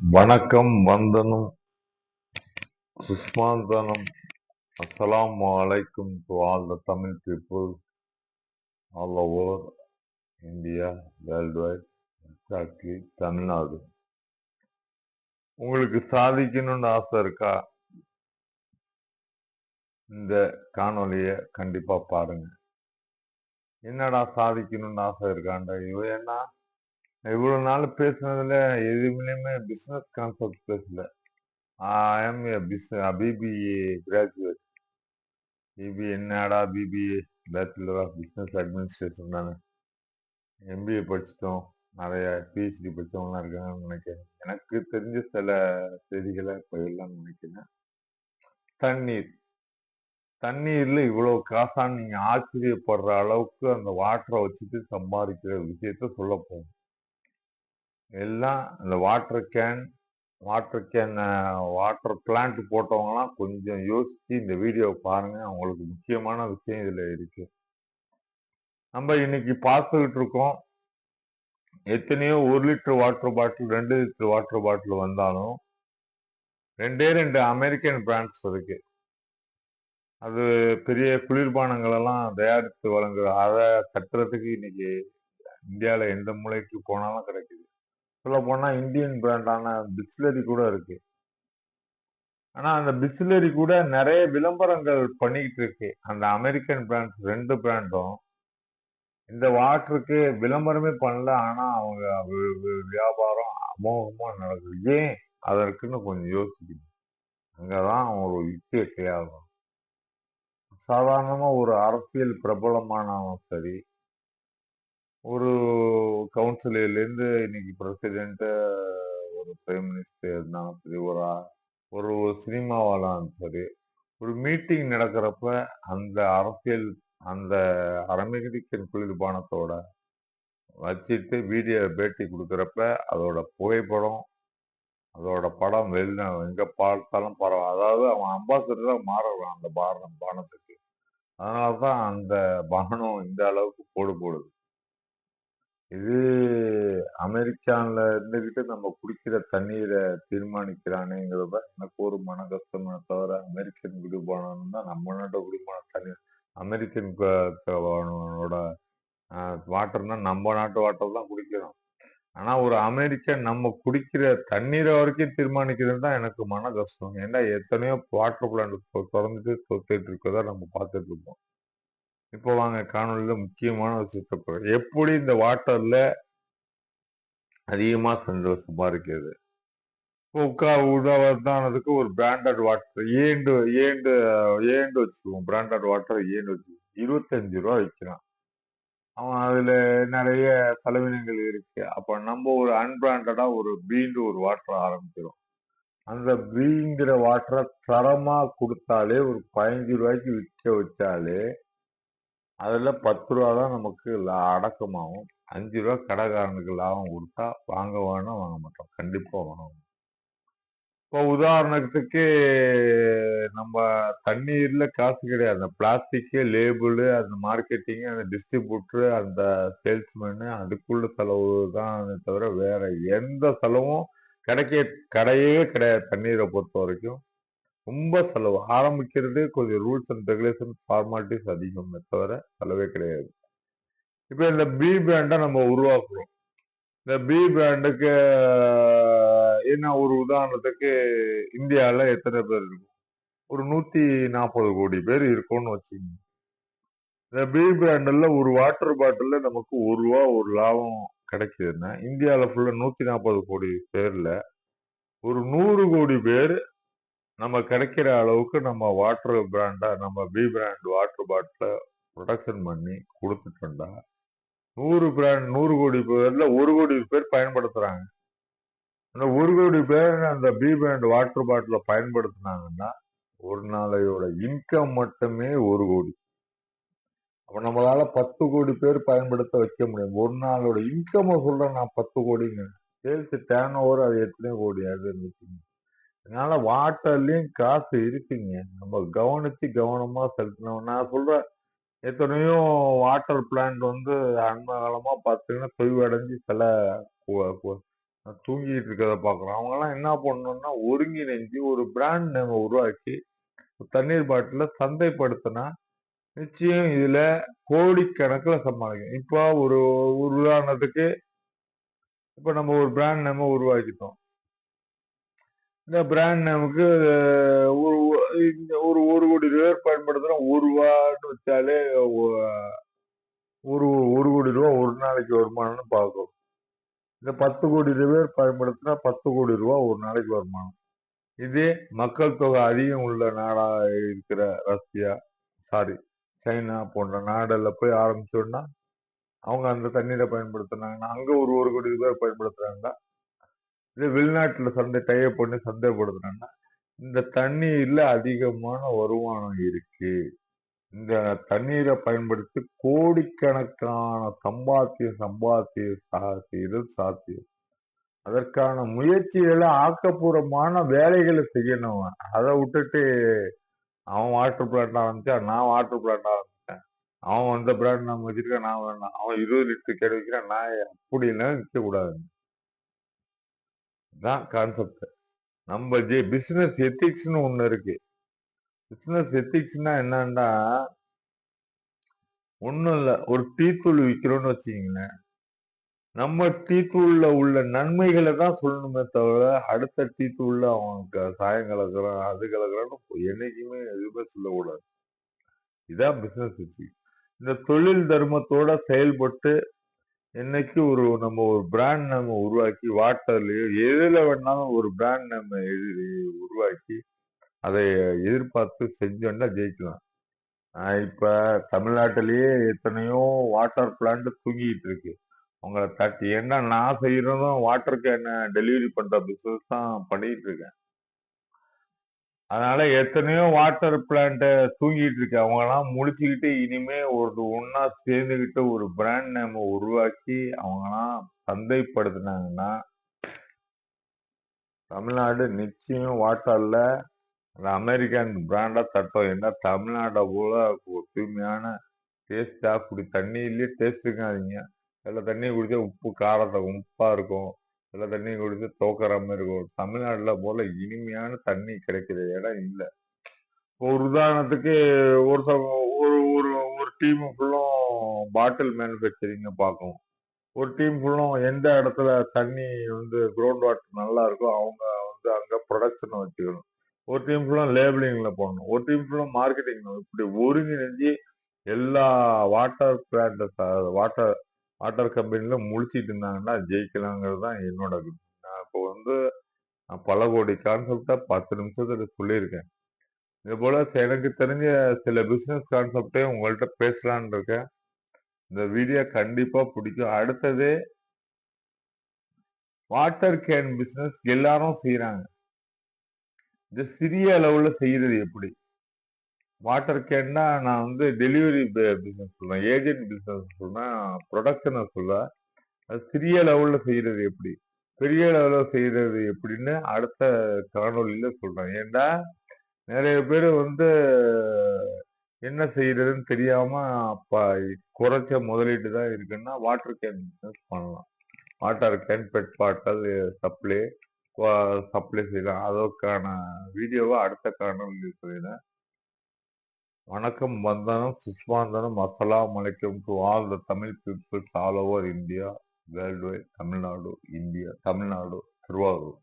வணக்கம் வந்தனம் சுஷ்மாந்தனம் அஸ்லாம் அலைக்கும் to all the Tamil people all over India world wide exactly Tamil Nadu உங்களுக்கு சாதிக்கணும்னு ஆசை இருக்கா? இந்த காணொலியை கண்டிப்பா பாருங்க. என்னடா சாதிக்கணும்னு ஆசை இருக்காண்டா? இவ என்ன? இவ்வளவு நாள் பேசுனதுல எதுவுமே பிசினஸ் கான்செப்ட் பேசல? I am BBA graduate BB என்னடா BBA bachelor of business administration தானே. எம்பிஏ படிச்சிட்டோம். நிறைய பிஹெச்டி படித்தவங்களாம் இருக்காங்கன்னு நினைக்கிறேன். எனக்கு தெரிஞ்ச சில செய்திகளை இப்போ நினைக்கிறேன். தண்ணீர். தண்ணீர்ல இவ்வளவு காசான்னு நீங்க ஆச்சரியப்படுற அளவுக்கு அந்த வாட்டரை வச்சுட்டு சம்பாதிக்கிற விஷயத்த சொல்ல போகும் எல்லாம் இந்த water can water can water plant போட்டவங்கலாம் கொஞ்சம் யோசிச்சு இந்த வீடியோவை பாருங்க. அவங்களுக்கு முக்கியமான விஷயம் இதுல இருக்கு. நம்ம இன்னைக்கு பார்த்துக்கிட்டு இருக்கோம். எத்தனையோ ஒரு லிட்டர் வாட்டர் பாட்டில் ரெண்டு லிட்டர் வாட்டர் பாட்டில் வந்தாலும் ரெண்டே ரெண்டு அமெரிக்கன் பிராண்ட்ஸ் இருக்கு. அது பெரிய குளிர்பானங்கள் எல்லாம் தயாரித்து வழங்குற அதை கட்டுறதுக்கு இன்னைக்கு இந்தியாவில் எந்த மூலைக்கு போனாலும் கிடைக்குது. சொல்ல போனால் இந்தியன் பிராண்டான பிஸ்லரி கூட இருக்கு. ஆனால் அந்த பிஸ்லரி கூட நிறைய விளம்பரங்கள் பண்ணிக்கிட்டு இருக்கு. அந்த அமெரிக்கன் பிராண்ட் ரெண்டு பிராண்டும். இந்த வாட்டருக்கு விளம்பரமே பண்ணல. ஆனால் அவங்க வியாபாரம் அமோகமாக நடக்குது. ஏன்? அதற்குன்னு கொஞ்சம் யோசிக்கணும். அங்கதான் ஒரு யுக்தியை கையாளும் சாதாரணமாக ஒரு அரசியல் பிரபலமானவன் சரி ஒரு கவுன்சிலர்லேருந்து இன்னைக்கு பிரசிடென்ட் ஒரு பிரைம் மினிஸ்டர் இருந்தாலும் சரி ஒரு ஒரு சினிமாவாலும் சரி ஒரு மீட்டிங் நடக்கிறப்ப அந்த அரசியல் அந்த அமெரிக்கன் குளிர்பானத்தோட வச்சுட்டு வீடியோ பேட்டி கொடுக்குறப்ப அதோட புகைப்படம் அதோட படம் வெளில எங்கே பார்த்தாலும் பரவாயில்ல அதாவது அவன் அம்பாசடராக மாறுறான் அந்த பானம் பானத்துக்கு அதனாலதான் அந்த பானம் இந்த அளவுக்கு போடு போடுது. இது அமெரிக்கான்ல இருந்துகிட்டு நம்ம குடிக்கிற தண்ணீரை தீர்மானிக்கிறானேங்கிறத எனக்கு ஒரு மன கஷ்டமே தவிர அமெரிக்கன் குடிபானம் தான் நம்ம நாட்டை குடிபான தண்ணீர் அமெரிக்கன் வாட்டர்னா நம்ம நாட்டு வாட்டர் தான் குடிக்கிறோம். ஆனா ஒரு அமெரிக்கன் நம்ம குடிக்கிற தண்ணீரை வரைக்கும் தீர்மானிக்கிறது தான் எனக்கு மன கஷ்டம் ஏன்னா எத்தனையோ வாட்டர் பிளான்ட் திறந்துட்டு தொத்திட்டு இருக்கதான் நம்ம பார்த்துட்டு இருக்கோம். இப்போ வாங்க காணொலியில் முக்கியமான ஒரு பாருங்க. எப்படி இந்த வாட்டரில் அதிகமாக சென்று சம்பாதிக்கிறது உட்கா உதாரணத்துக்கு ஒரு branded water earned earned earned வச்சுக்குவோம் பிராண்டட் வாட்டர் ஏண்டு வச்சுக்குவோம் இருபத்தஞ்சு ரூபா விற்கிறான் அவன் அதில் நிறைய செலவினங்கள் இருக்கு. அப்போ நம்ம ஒரு அன்பிராண்டடாக ஒரு பீண்டு ஒரு வாட்டர் ஆரம்பிக்கிறோம். அந்த பீங்கிற வாட்டரை தரமாக கொடுத்தாலே ஒரு பதினஞ்சு ரூபாய்க்கு விற்க வச்சாலே அதில் பத்து ரூபா தான் நமக்கு லா- அடக்கமாகும் அஞ்சு ரூபா கடைக்காரனுக்கு லாபம் கொடுத்தா வாங்க வேணா வாங்க மாட்டோம். கண்டிப்பாக வாங்குவோம் இப்போ உதாரணத்துக்கு நம்ம தண்ணீரில் காசு கிடையாது. அந்த பிளாஸ்டிக்கு லேபிளு அந்த மார்க்கெட்டிங்கு அந்த டிஸ்ட்ரிபியூட்ரு அந்த சேல்ஸ்மேனு அதுக்குள்ள செலவு தான் தவிர வேற எந்த செலவும் கிடைக்க கிடையவே கிடையாது தண்ணீரை பொறுத்த வரைக்கும் ரொம்ப செலவு. ஆரம்பிக்கிறது கொஞ்சம் ரூல்ஸ் அண்ட் ரெகுலேஷன் ஃபார்மாலிட்டிஸ் அதிகமே தவிர செலவே கிடையாது. இப்போ இந்த பி பிராண்டை நம்ம உருவாக்குறோம். இந்த பி பிராண்டுக்கு என்ன ஒரு உதாரணத்துக்கு இந்தியாவில் எத்தனை பேர் இருக்கும்? ஒரு நூத்தி நாற்பது கோடி பேர் இருக்கும்னு வச்சுக்கோங்க. இந்த பி பிராண்டில் ஒரு வாட்டர் பாட்டிலில் நமக்கு ஒரு ரூபா ஒரு லாபம் கிடைக்குதுன்னா இந்தியாவில் ஃபுல்லாக நூற்றி நாற்பது கோடி பேரில் ஒரு நூறு கோடி பேர் நம்ம கிடைக்கிற அளவுக்கு நம்ம வாட்டர் பிராண்டா நம்ம பி பிராண்ட் வாட்டர் பாட்டில ப்ரொடக்ஷன் பண்ணி கொடுத்துட்டோம்டா. நூறு பிராண்ட் நூறு கோடி பேர்ல ஒரு கோடி பேர் பயன்படுத்துறாங்க. அந்த ஒரு கோடி பேர் அந்த பி பிராண்ட் வாட்டர் பாட்டில பயன்படுத்தினாங்கன்னா ஒரு நாளையோட இன்கம் மட்டுமே ஒரு கோடி. அப்ப நம்மளால பத்து கோடி பேர் பயன்படுத்த வைக்க முடியும். ஒரு நாளோட இன்கம் சொல்றேன் நான் பத்து கோடிங்க சேல்ஸ் டேர்ன் ஓவர் அது எத்தனையோ கோடி அது இருந்துச்சுங்க அதனால வாட்டர்லயும் காசு இருக்குங்க. நம்ம கவனிச்சு கவனமா செலுத்தணும். நான் சொல்றேன் எத்தனையோ வாட்டர் பிளான்ட் வந்து அண்மை காலமா பார்த்தீங்கன்னா தொய்வடைஞ்சு சில தூங்கிட்டு இருக்கிறத பார்க்குறோம் அவங்கெல்லாம் என்ன பண்ணணும்னா ஒருங்கிணைஞ்சு ஒரு பிராண்ட் நேமை உருவாக்கி தண்ணீர் பாட்டில சந்தைப்படுத்தினா நிச்சயம் இதுல கோடிக்கணக்கில் சமாளிக்கும் இப்போ ஒரு ஒரு உதாரணத்துக்கு இப்போ நம்ம ஒரு பிராண்ட் நேமை உருவாக்கிட்டோம். இந்த பிராண்ட் நேமுக்கு ஒரு இந்த ஒரு ஒரு கோடி ரூபாய் பயன்படுத்துறோம். ஒரு ரூபான்னு வச்சாலே ஒரு ஒரு கோடி ரூபா ஒரு நாளைக்கு வருமானம்னு பார்க்கும் இந்த பத்து கோடி ரூபாய் பயன்படுத்தினா பத்து கோடி ரூபா ஒரு நாளைக்கு வருமானம். இதே மக்கள் தொகை அதிகம் உள்ள நாடா இருக்கிற ரஷ்யா சாரி சைனா போன்ற நாடுல போய் ஆரம்பிச்சோன்னா அவங்க அந்த தண்ணீரை பயன்படுத்துனாங்கன்னா அங்க ஒரு ஒரு கோடி ரூபாய் பயன்படுத்துறாங்கன்னா இதே வெளிநாட்டுல சந்தை டைப் பண்ணி சந்தைப்படுத்துனாங்கன்னா இந்த தண்ணீர்ல அதிகமான வருமானம் இருக்கு. இந்த தண்ணீரை பயன்படுத்தி கோடிக்கணக்கான சம்பாத்திய சம்பாத்திய சா- செய்தல் சாத்தியம். அதற்கான முயற்சிகளை ஆக்கப்பூர்வமான வேலைகளை செய்யணும். அவன். அதை விட்டுட்டு அவன் வாட்டர் பிளான்ட் ஆரம்பிச்சா நான் வாட்டர் பிளான்ட் ஆரம்பிச்சேன் அவன் அந்த பிராண்ட் நான் வச்சிருக்கேன் நான் வேணாம். அவன் இருபது லிட்டர் கேடு நான் அப்படி எல்லாம் விற்க தான் கான்செப்ட் நம்ம ஜே பிஸ்னஸ் எத்திக்ஸ்னு ஒன்று இருக்கு. பிசினஸ் எத்திக்ஸ்னா என்னன்னா ஒண்ணும் இல்ல. ஒரு டீ தூள் விக்கிறோம்னு நம்ம டீ தூள்ல உள்ள நன்மைகளை தான் சொல்லணுமே தவிர அடுத்த டீ தூள்ல அவனுக்கு சாயம் கலக்குறான் அது கலக்குறான்னு என்னைக்குமே எதுவுமே சொல்லக்கூடாது. இதான் பிசினஸ் எத்திக்ஸ் இந்த தொழில் தர்மத்தோட செயல்பட்டு இன்னைக்கு ஒரு நம்ம ஒரு பிராண்ட் நம்ம உருவாக்கி வாட்டர்லயோ எதுல வேணாலும் ஒரு பிராண்ட் நம்ம எழுதி உருவாக்கி அதை எதிர்பார்த்து செஞ்சோம்னா ஜெயிக்கலாம். இப்ப தமிழ்நாட்டிலேயே எத்தனையோ வாட்டர் பிளான்ட் தூங்கிட்டு இருக்கு. உங்களை தட்டி ஏன்னா நான் செய்யறதும் வாட்டருக்கு என்ன டெலிவரி பண்ற பிசினஸ் தான் பண்ணிட்டு இருக்கேன். அதனால எத்தனையோ வாட்டர் பிளான்ட்டை தூங்கிட்டு இருக்கு. அவங்க எல்லாம் இனிமே ஒரு ஒன்னா சேர்ந்துக்கிட்டு ஒரு பிராண்ட் நேம் உருவாக்கி அவங்கெல்லாம் சந்தைப்படுத்தினாங்கன்னா தமிழ்நாடு நிச்சயம் வாட்டர்ல அந்த அமெரிக்கன் பிராண்டா தட்டோம் என்ன தமிழ்நாட்டை போல ஒரு தூய்மையான டேஸ்டா குடி தண்ணியிலேயே டேஸ்ட் இருக்காதீங்க. சில தண்ணி குடிச்சா உப்பு காரத்தை உப்பா இருக்கும். சில தண்ணி குடித்து தோக்கிற மாதிரி இருக்கும் தமிழ்நாட்டில் போல இனிமையான தண்ணி கிடைக்கிற இடம் இல்லை. ஒரு உதாரணத்துக்கு ஒரு ஒரு ஒரு ஒரு டீம் ஃபுல்லும் பாட்டில் மேனுஃபேக்சரிங்க பார்க்கும் ஒரு டீம் ஃபுல்லும் எந்த இடத்துல தண்ணி வந்து கிரவுண்ட் வாட்டர் நல்லா இருக்கோ அவங்க வந்து அங்கே ப்ரொடக்ஷனை வச்சுக்கணும். ஒரு டீம் ஃபுல்லும் லேபிளிங்கில் போடணும். ஒரு டீம் ஃபுல்லும் மார்க்கெட்டிங் இப்படி ஒருங்கிணைஞ்சு எல்லா வாட்டர் பிளான்ட் வாட்டர் வாட்டர் கம்பெனியில முழிச்சிட்டு இருந்தாங்கன்னா ஜெயிக்கலாங்கிறது தான் என்னோட நான் இப்போ வந்து நான் பல கோடி கான்செப்டா பத்து நிமிஷத்துல சொல்லியிருக்கேன் இது போல எனக்கு தெரிஞ்ச சில பிசினஸ் கான்செப்டே உங்கள்கிட்ட பேசலான்னு இருக்கேன். இந்த வீடியோ கண்டிப்பா பிடிக்கும். அடுத்தது வாட்டர் கேன் பிசினஸ் எல்லாரும் செய்யறாங்க இந்த சிறிய அளவுல செய்யறது எப்படி? வாட்டர் கேன்னா நான் வந்து டெலிவரி பிசினஸ் சொல்றேன். ஏஜென்ட் பிசினஸ் சொல்றேன் ப்ரொடக்ஷனை சொல்ல அது சிறிய லெவலில் செய்யறது எப்படி? பெரிய லெவலில் செய்யறது எப்படின்னு அடுத்த காணொலியில் சொல்றேன். ஏன்னா நிறைய பேர் வந்து என்ன செய்யறதுன்னு தெரியாம அப்போ குறைச்ச முதலீடு தான் இருக்குன்னா வாட்டர் கேன் பிஸ்னஸ் பண்ணலாம். Water can PET bottle supply supply செய்யலாம். அதற்கான வீடியோவை அடுத்த காணொலியில் சொல்லிடுறேன். வணக்கம் வந்தனம் சுஷ்மாந்தனம் அஸ்ஸலாமு அலைக்கும் to all the Tamil peoples all over India world wide Tamil Nadu India Tamil Nadu Thiruvarur